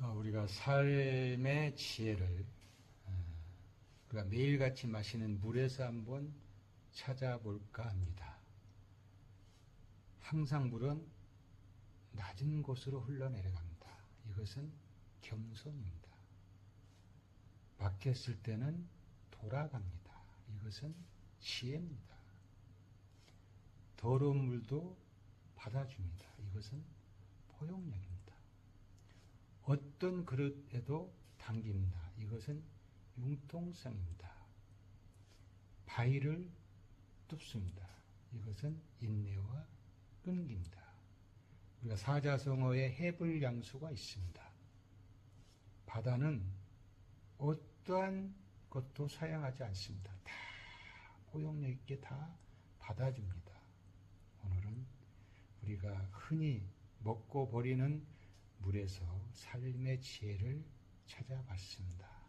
어, 우리가 삶의 지혜를 어, 우리가 매일같이 마시는 물에서 한번 찾아볼까 합니다. 항상 물은 낮은 곳으로 흘러내려갑니다. 이것은 겸손입니다. 막혔을 때는 돌아갑니다. 이것은 지혜입니다. 더러운 물도 받아줍니다. 이것은 포용력입니다. 어떤 그릇에도 당깁니다. 이것은 융통성입니다. 바위를 뚫습니다. 이것은 인내와 끈기입니다. 우리가 사자성어에 해불 양수가 있습니다. 바다는 어떠한 것도 사양하지 않습니다. 다 포용력 있게 다 받아줍니다. 오늘은 우리가 흔히 먹고 버리는 물에서 삶의 지혜를 찾아봤습니다.